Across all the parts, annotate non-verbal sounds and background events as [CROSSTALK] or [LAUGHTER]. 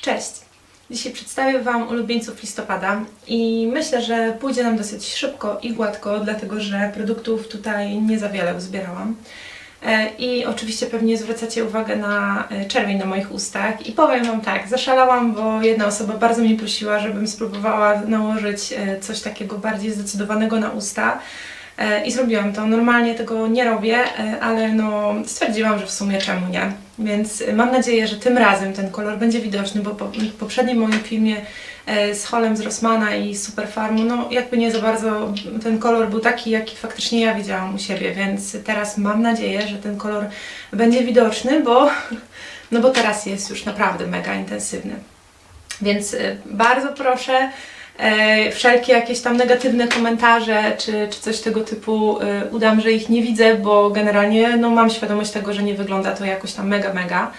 Cześć! Dzisiaj przedstawię Wam ulubieńców listopada i myślę, że pójdzie nam dosyć szybko i gładko, dlatego że produktów tutaj nie za wiele uzbierałam. E, I oczywiście pewnie zwracacie uwagę na e, czerwień na moich ustach i powiem Wam tak, zaszalałam, bo jedna osoba bardzo mnie prosiła, żebym spróbowała nałożyć e, coś takiego bardziej zdecydowanego na usta. I zrobiłam to. Normalnie tego nie robię, ale no stwierdziłam, że w sumie czemu nie. Więc e, mam nadzieję, że tym razem ten kolor będzie widoczny, bo po, w poprzednim moim filmie e, z Holem z Rossmana i Superfarmu, no jakby nie za bardzo ten kolor był taki, jaki faktycznie ja widziałam u siebie, więc teraz mam nadzieję, że ten kolor będzie widoczny, bo, no bo teraz jest już naprawdę mega intensywny. Więc e, bardzo proszę, wszelkie jakieś tam negatywne komentarze czy, czy coś tego typu e, udam, że ich nie widzę, bo generalnie no, mam świadomość tego, że nie wygląda to jakoś tam mega, mega.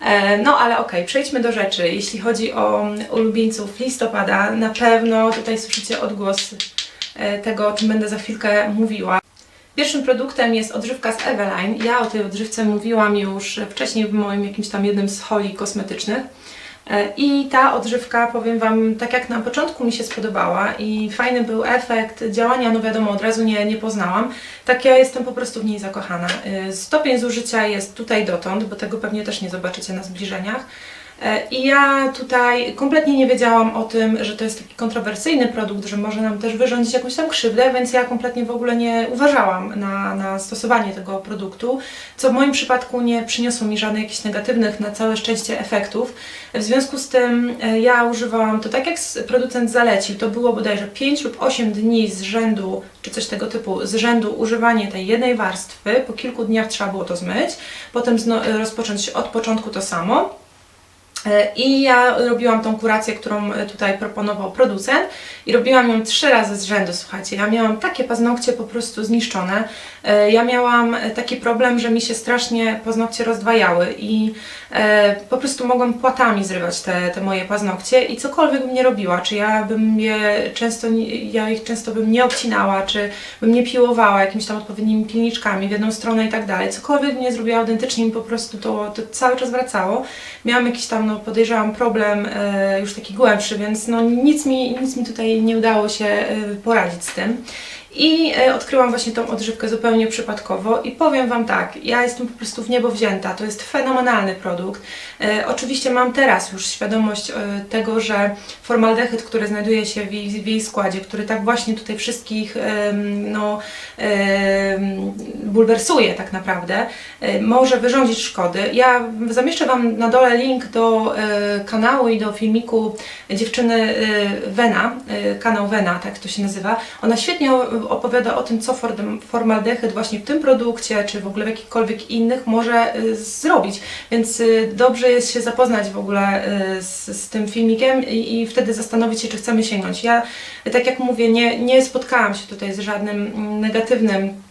E, No ale okej, przejdźmy do rzeczy. Jeśli chodzi o ulubieńców listopada, na pewno tutaj słyszycie odgłos e, tego, o czym będę za chwilkę mówiła. Pierwszym produktem jest odżywka z Eveline. Ja o tej odżywce mówiłam już wcześniej w moim jakimś tam jednym z holi kosmetycznych. E, I ta odżywka, powiem Wam, tak jak na początku mi się spodobała i fajny był efekt działania, no wiadomo, od razu nie, nie poznałam, tak ja jestem po prostu w niej zakochana. E, Stopień zużycia jest tutaj dotąd, bo tego pewnie też nie zobaczycie na zbliżeniach. E, I ja tutaj kompletnie nie wiedziałam o tym, że to jest taki kontrowersyjny produkt, że może nam też wyrządzić jakąś tam krzywdę, więc ja kompletnie w ogóle nie uważałam na, na stosowanie tego produktu, co w moim przypadku nie przyniosło mi żadnych jakichś negatywnych, na całe szczęście, efektów. W związku z tym e, ja używałam to tak jak producent zalecił, to było bodajże 5 lub 8 dni z rzędu, czy coś tego typu, z rzędu używanie tej jednej warstwy, po kilku dniach trzeba było to zmyć, potem zno, rozpocząć od początku to samo. E, I ja robiłam tą kurację, którą e, tutaj proponował producent i robiłam ją trzy razy z rzędu, słuchajcie. Ja miałam takie paznokcie po prostu zniszczone. E, Ja miałam taki problem, że mi się strasznie paznokcie rozdwajały i po prostu mogłam płatami zrywać te, te moje paznokcie i cokolwiek bym nie robiła, czy ja bym je często, ja ich często bym nie obcinała, czy bym nie piłowała jakimiś tam odpowiednimi pilniczkami w jedną stronę i tak dalej. Cokolwiek bym nie zrobiła autentycznie, mi po prostu to, to cały czas wracało. Miałam jakiś tam, no podejrzewam, problem e, już taki głębszy, więc no nic mi, nic mi tutaj nie udało się e, poradzić z tym. I e, odkryłam właśnie tą odżywkę zupełnie przypadkowo i powiem Wam tak, ja jestem po prostu w niebo wzięta, to jest fenomenalny produkt. E, oczywiście mam teraz już świadomość e, tego, że formaldehyd, który znajduje się w jej, w jej składzie, który tak właśnie tutaj wszystkich no, bulwersuje tak naprawdę, może wyrządzić szkody. Ja zamieszczę Wam na dole link do kanału i do filmiku dziewczyny Wena, kanał Wena, tak to się nazywa. Ona świetnie opowiada o tym, co for- formaldehyd właśnie w tym produkcie, czy w ogóle w jakichkolwiek innych może e, zrobić. Więc e, dobrze jest się zapoznać w ogóle e, z, z tym filmikiem i, i wtedy zastanowić się, czy chcemy sięgnąć. Ja, tak jak mówię, nie, nie spotkałam się tutaj z żadnym mm, negatywnym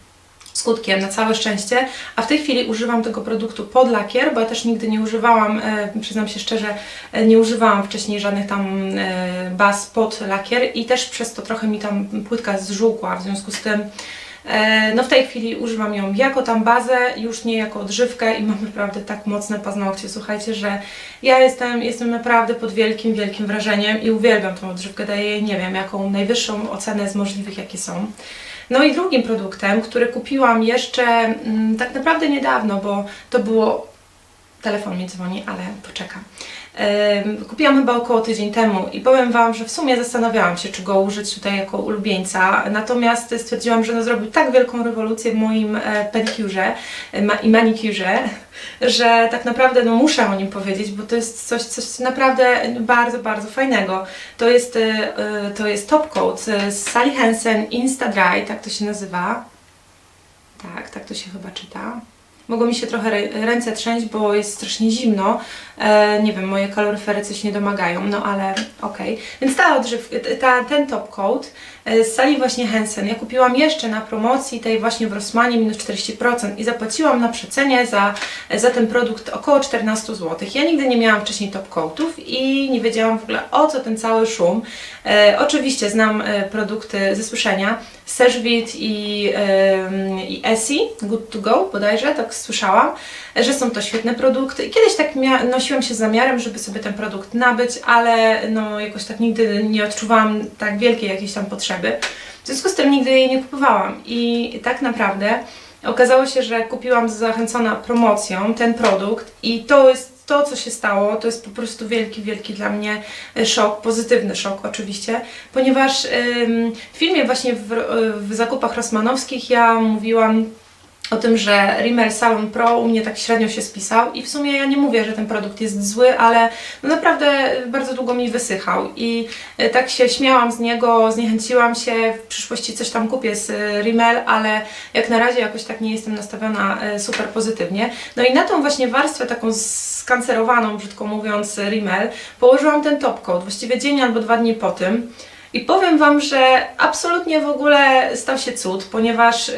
skutkiem, na całe szczęście, a w tej chwili używam tego produktu pod lakier, bo ja też nigdy nie używałam, e, przyznam się szczerze, e, nie używałam wcześniej żadnych tam e, baz pod lakier i też przez to trochę mi tam płytka zżółkła, w związku z tym no w tej chwili używam ją jako tam bazę, już nie jako odżywkę i mam naprawdę tak mocne paznokcie, słuchajcie, że ja jestem, jestem naprawdę pod wielkim, wielkim wrażeniem i uwielbiam tą odżywkę, daję jej, nie wiem, jaką najwyższą ocenę z możliwych, jakie są. No i drugim produktem, który kupiłam jeszcze mm, tak naprawdę niedawno, bo to było. Telefon mi dzwoni, ale poczekam. Kupiłam chyba około tydzień temu i powiem Wam, że w sumie zastanawiałam się, czy go użyć tutaj jako ulubieńca. Natomiast stwierdziłam, że no zrobił tak wielką rewolucję w moim e, pedikurze e, i manikurze, [LAUGHS] że tak naprawdę no, muszę o nim powiedzieć, bo to jest coś, coś naprawdę bardzo, bardzo fajnego. To jest, e, to jest top coat z Sally Hansen Insta Dry, tak to się nazywa. Tak, tak to się chyba czyta. Mogą mi się trochę rę- ręce trzęść, bo jest strasznie zimno. E, nie wiem, moje kaloryfery coś nie domagają, no ale okej. Więc ta odżywka, ta, ten top coat e, z sali właśnie Hansen, ja kupiłam jeszcze na promocji tej właśnie w Rossmanie minus 40% i zapłaciłam na przecenie za, za ten produkt około 14 zł. Ja nigdy nie miałam wcześniej top coatów i nie wiedziałam w ogóle o co ten cały szum. E, oczywiście znam e, produkty ze słyszenia, Seshvit i, i Essie, Good to Go bodajże, tak słyszałam, że są to świetne produkty. I kiedyś tak nosiłam się z zamiarem, żeby sobie ten produkt nabyć, ale no jakoś tak nigdy nie odczuwałam tak wielkiej jakiejś tam potrzeby. W związku z tym nigdy jej nie kupowałam i tak naprawdę okazało się, że kupiłam zachęcona promocją ten produkt i to jest to, co się stało, to jest po prostu wielki, wielki dla mnie e, szok, pozytywny szok oczywiście, ponieważ w filmie właśnie w, w zakupach rosmanowskich ja mówiłam o tym, że Rimmel Salon Pro u mnie tak średnio się spisał i w sumie ja nie mówię, że ten produkt jest zły, ale no naprawdę bardzo długo mi wysychał i e, tak się śmiałam z niego, zniechęciłam się, w przyszłości coś tam kupię z e, Rimmel, ale jak na razie jakoś tak nie jestem nastawiona e, super pozytywnie. No i na tą właśnie warstwę taką skancerowaną, brzydko mówiąc, Rimmel, położyłam ten top coat, właściwie dzień albo dwa dni po tym. I powiem Wam, że absolutnie w ogóle stał się cud, ponieważ y,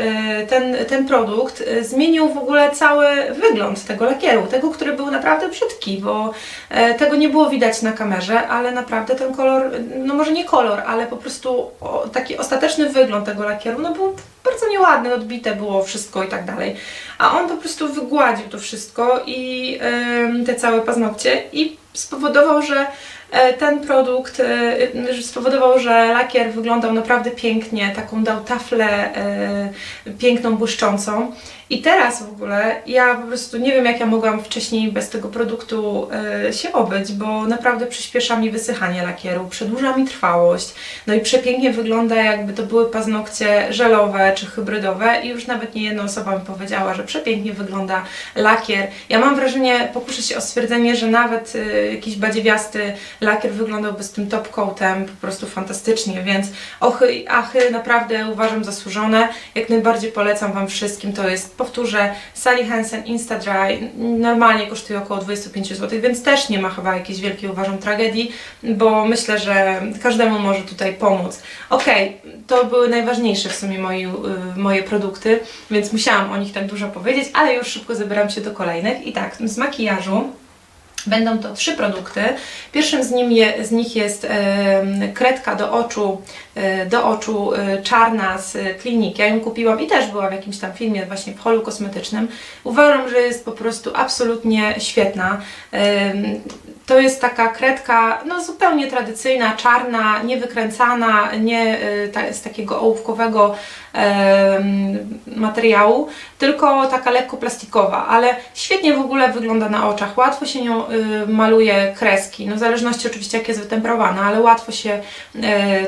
ten, ten produkt y, zmienił w ogóle cały wygląd tego lakieru, tego, który był naprawdę brzydki, bo e, tego nie było widać na kamerze, ale naprawdę ten kolor, no może nie kolor, ale po prostu taki ostateczny wygląd tego lakieru, no był bardzo nieładny, odbite było wszystko i tak dalej. A on po prostu wygładził to wszystko i te całe paznokcie i spowodował, że ten produkt e, spowodował, że lakier wyglądał naprawdę pięknie, taką dał taflę e, piękną, błyszczącą. I teraz w ogóle ja po prostu nie wiem, jak ja mogłam wcześniej bez tego produktu e, się obyć, bo naprawdę przyspiesza mi wysychanie lakieru, przedłuża mi trwałość, no i przepięknie wygląda, jakby to były paznokcie żelowe czy hybrydowe i już nawet nie jedna osoba mi powiedziała, że przepięknie wygląda lakier. Ja mam wrażenie, pokuszę się o stwierdzenie, że nawet e, jakiś badziewiasty lakier wyglądałby z tym top coatem po prostu fantastycznie, więc ochy i achy naprawdę uważam zasłużone. Jak najbardziej polecam Wam wszystkim, to jest, powtórzę, Sally Hansen Insta Dry, normalnie kosztuje około 25 zł, więc też nie ma chyba jakiejś wielkiej, uważam, tragedii, bo myślę, że każdemu może tutaj pomóc. Okej, to były najważniejsze w sumie moi, y, moje produkty, więc musiałam o nich tak dużo powiedzieć, ale już szybko zabieram się do kolejnych. I tak, z makijażu Będą to trzy produkty. Pierwszym z, nim je, z nich jest kredka do oczu, e, do oczu e, czarna z kliniki. Ja ją kupiłam i też była w jakimś tam filmie właśnie w holu kosmetycznym. Uważam, że jest po prostu absolutnie świetna. To jest taka kredka no, zupełnie tradycyjna, czarna, niewykręcana, nie e, ta, z takiego ołówkowego materiału, tylko taka lekko plastikowa, ale świetnie w ogóle wygląda na oczach. Łatwo się nią y, maluje kreski, no w zależności oczywiście jak jest wytemperowana, ale łatwo się y,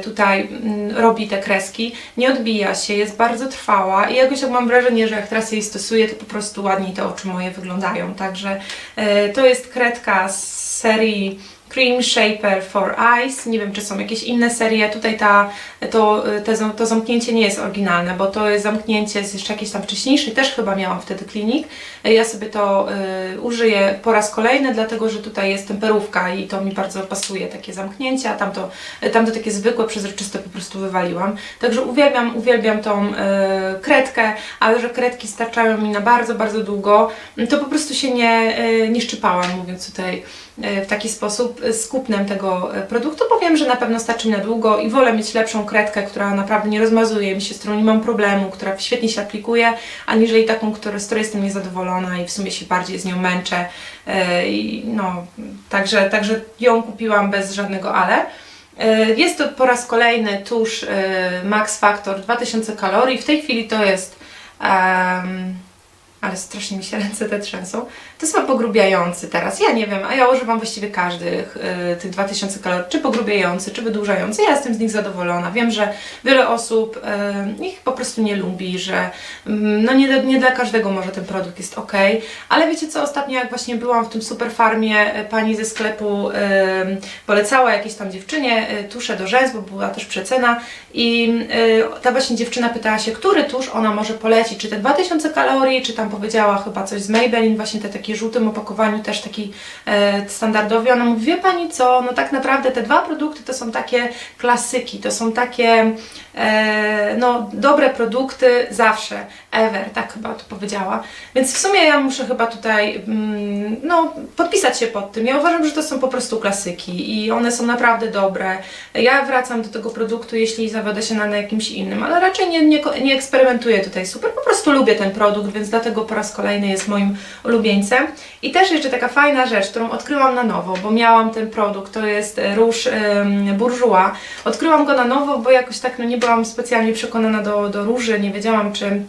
tutaj y, robi te kreski. Nie odbija się, jest bardzo trwała i jakoś tak mam wrażenie, że jak teraz jej stosuję, to po prostu ładniej te oczy moje wyglądają. Także y, to jest kredka z série Cream Shaper for Eyes. Nie wiem, czy są jakieś inne serie. Tutaj ta, to, te, to zamknięcie nie jest oryginalne, bo to jest zamknięcie z jeszcze jakiejś tam wcześniejszej. Też chyba miałam wtedy klinik. Ja sobie to y, użyję po raz kolejny, dlatego że tutaj jest temperówka i to mi bardzo pasuje, takie zamknięcia. Tamto, tamto takie zwykłe, przezroczyste po prostu wywaliłam. Także uwielbiam, uwielbiam tą y, kredkę, ale że kredki starczają mi na bardzo, bardzo długo, to po prostu się nie, y, nie szczypałam, mówiąc tutaj w taki sposób z kupnem tego produktu, bo wiem, że na pewno starczy mi na długo i wolę mieć lepszą kredkę, która naprawdę nie rozmazuje mi się, z którą nie mam problemu, która świetnie się aplikuje, aniżeli taką, który, z której jestem niezadowolona i w sumie się bardziej z nią męczę. Yy, no, także, także ją kupiłam bez żadnego ale. Yy, Jest to po raz kolejny tusz Max Factor 2000 kalorii. W tej chwili to jest ale strasznie mi się [LAUGHS] ręce te trzęsą. To jest pogrubiający teraz. Ja nie wiem, a ja używam właściwie każdych y, tych 2000 kalorii, czy pogrubiający, czy wydłużający. Ja jestem z nich zadowolona. Wiem, że wiele osób y, ich po prostu nie lubi, że mm, no nie, nie dla każdego może ten produkt jest ok. Ale wiecie co, ostatnio jak właśnie byłam w tym super farmie, y, pani ze sklepu y, polecała jakiejś tam dziewczynie y, tusze do rzęs, bo była też przecena i y, ta właśnie dziewczyna pytała się, który tusz ona może polecić, czy te 2000 kalorii, czy tam powiedziała chyba coś z Maybelline, właśnie te takie żółtym opakowaniu, też taki e, standardowy. Ona mówi, wie Pani co, no tak naprawdę te dwa produkty to są takie klasyki, to są takie e, no, dobre produkty zawsze, ever, tak chyba to powiedziała. Więc w sumie ja muszę chyba tutaj mm, no, podpisać się pod tym. Ja uważam, że to są po prostu klasyki i one są naprawdę dobre. Ja wracam do tego produktu, jeśli zawiodę się na, na jakimś innym, ale raczej nie, nie, nie eksperymentuję tutaj super. Po prostu lubię ten produkt, więc dlatego po raz kolejny jest moim ulubieńcem. I też jeszcze taka fajna rzecz, którą odkryłam na nowo, bo miałam ten produkt, to jest róż um, Bourjois. Odkryłam go na nowo, bo jakoś tak no, nie byłam specjalnie przekonana do, do róży, nie wiedziałam czy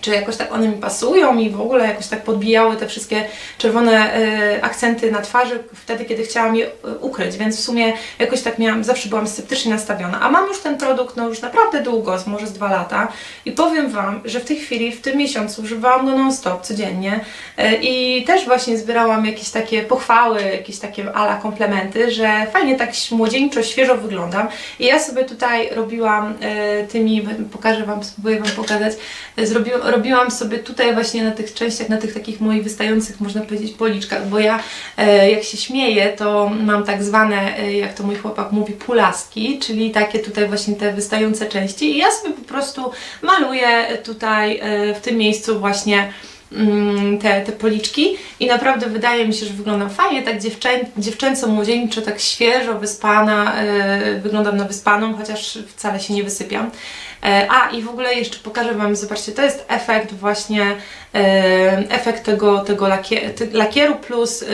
czy jakoś tak one mi pasują i w ogóle jakoś tak podbijały te wszystkie czerwone y, akcenty na twarzy wtedy, kiedy chciałam je y, ukryć, więc w sumie jakoś tak miałam, zawsze byłam sceptycznie nastawiona. A mam już ten produkt, no już naprawdę długo, może z dwa lata. I powiem Wam, że w tej chwili, w tym miesiącu używałam go non-stop, codziennie y, i też właśnie zbierałam jakieś takie pochwały, jakieś takie ala komplementy, że fajnie tak młodzieńczo, świeżo wyglądam. I ja sobie tutaj robiłam tymi, pokażę Wam, spróbuję Wam pokazać, zrobiłam robiłam sobie tutaj właśnie na tych częściach, na tych takich moich wystających, można powiedzieć, policzkach, bo ja e, jak się śmieję, to mam tak zwane, e, jak to mój chłopak mówi, pulaski, czyli takie tutaj właśnie te wystające części. I ja sobie po prostu maluję tutaj e, w tym miejscu właśnie mm, te, te policzki. I naprawdę wydaje mi się, że wyglądam fajnie, tak dziewczę, dziewczęco, młodzieńczo, tak świeżo, wyspana, yy, wyglądam na wyspaną, chociaż wcale się nie wysypiam. E, a i w ogóle jeszcze pokażę Wam, zobaczcie, to jest efekt właśnie, e, efekt tego, tego lakier, lakieru plus e,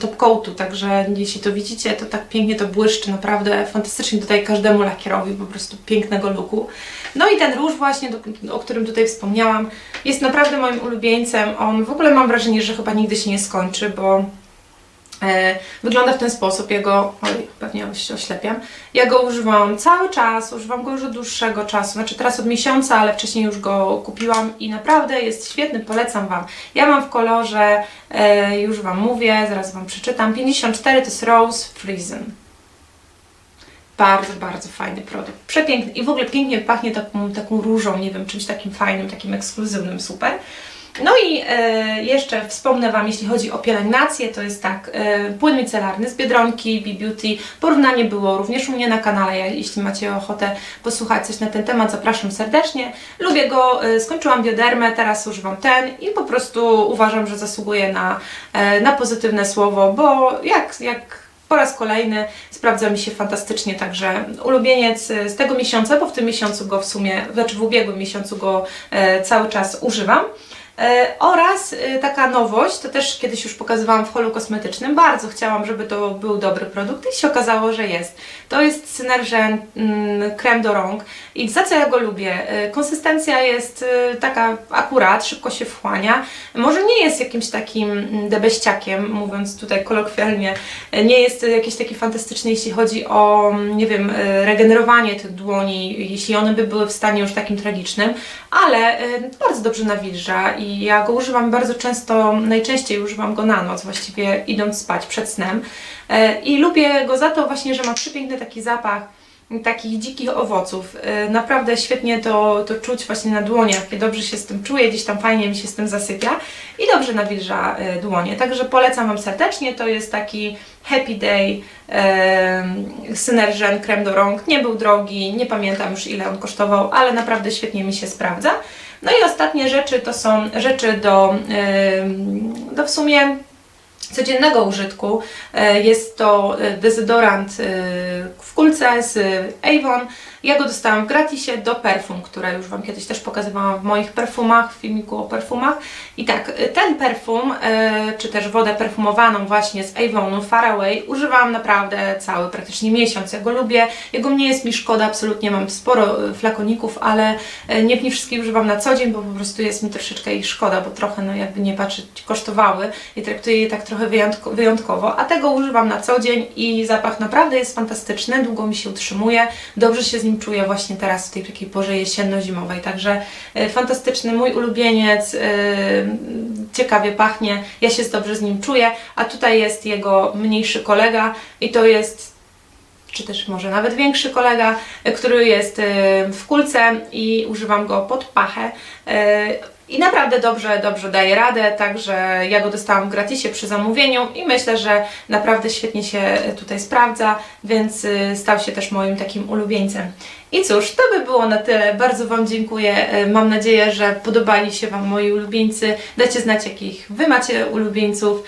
top coatu, także jeśli to widzicie, to tak pięknie to błyszczy, naprawdę fantastycznie tutaj każdemu lakierowi, po prostu pięknego looku. No i ten róż właśnie, o którym tutaj wspomniałam, jest naprawdę moim ulubieńcem, on w ogóle mam wrażenie, że chyba nigdy się nie skończy, bo wygląda w ten sposób, ja oj, pewnie się oślepiam, ja go używam cały czas, używam go już od dłuższego czasu, znaczy teraz od miesiąca, ale wcześniej już go kupiłam i naprawdę jest świetny, polecam Wam. Ja mam w kolorze, e, już Wam mówię, zaraz Wam przeczytam, 54 to jest Rose Frozen. Bardzo, bardzo fajny produkt, przepiękny i w ogóle pięknie pachnie taką, taką różą, nie wiem, czymś takim fajnym, takim ekskluzywnym, super. No i e, jeszcze wspomnę Wam, jeśli chodzi o pielęgnację, to jest tak, e, płyn micelarny z Biedronki, B-Beauty, porównanie było również u mnie na kanale, jeśli macie ochotę posłuchać coś na ten temat, zapraszam serdecznie. Lubię go, e, skończyłam biodermę, teraz używam ten i po prostu uważam, że zasługuje na, e, na pozytywne słowo, bo jak, jak po raz kolejny sprawdza mi się fantastycznie, także ulubieniec z tego miesiąca, bo w tym miesiącu go w sumie, znaczy w ubiegłym miesiącu go e, cały czas używam. E, oraz e, taka nowość, to też kiedyś już pokazywałam w holu kosmetycznym, bardzo chciałam, żeby to był dobry produkt i się okazało, że jest. To jest Synergen mm, krem do rąk i za co ja go lubię? E, konsystencja jest taka akurat, szybko się wchłania. Może nie jest jakimś takim mm, debeściakiem, mówiąc tutaj kolokwialnie, nie jest jakiś taki fantastyczny, jeśli chodzi o, mm, nie wiem, regenerowanie tych dłoni, jeśli one by były w stanie już takim tragicznym, ale bardzo dobrze nawilża i ja go używam bardzo często, najczęściej używam go na noc, właściwie idąc spać przed snem. E, I lubię go za to właśnie, że ma przepiękny taki zapach takich dzikich owoców. E, naprawdę świetnie to, to czuć właśnie na dłoniach. Ja dobrze się z tym czuję, gdzieś tam fajnie mi się z tym zasypia i dobrze nawilża e, dłonie. Także polecam Wam serdecznie. To jest taki Happy Day e, Synergen krem do rąk. Nie był drogi, nie pamiętam już ile on kosztował, ale naprawdę świetnie mi się sprawdza. No i ostatnie rzeczy to są rzeczy do, do w sumie codziennego użytku. E, jest to e, dezodorant e, w kulce z Avon ja go dostałam w gratisie do perfum, które już Wam kiedyś też pokazywałam w moich perfumach, w filmiku o perfumach. I tak, ten perfum, czy też wodę perfumowaną właśnie z Avonu Faraway używałam naprawdę cały, praktycznie miesiąc. Ja go lubię, jego nie jest mi szkoda, absolutnie mam sporo flakoników, ale nie, nie wszystkie używam na co dzień, bo po prostu jest mi troszeczkę ich szkoda, bo trochę, no jakby nie patrzeć, kosztowały i traktuję je tak trochę wyjątko, wyjątkowo, a tego używam na co dzień i zapach naprawdę jest fantastyczny, długo mi się utrzymuje, dobrze się z nim nim czuję właśnie teraz w tej takiej porze jesienno-zimowej. Także e, fantastyczny, mój ulubieniec, e, ciekawie pachnie, ja się dobrze z nim czuję, a tutaj jest jego mniejszy kolega i to jest czy też może nawet większy kolega, e, który jest e, w kulce i używam go pod pachę. E, I naprawdę dobrze, dobrze daje radę, także ja go dostałam w gratisie przy zamówieniu i myślę, że naprawdę świetnie się tutaj sprawdza, więc stał się też moim takim ulubieńcem. I cóż, to by było na tyle. Bardzo Wam dziękuję. Mam nadzieję, że podobali się Wam moi ulubieńcy. Dajcie znać, jakich Wy macie ulubieńców.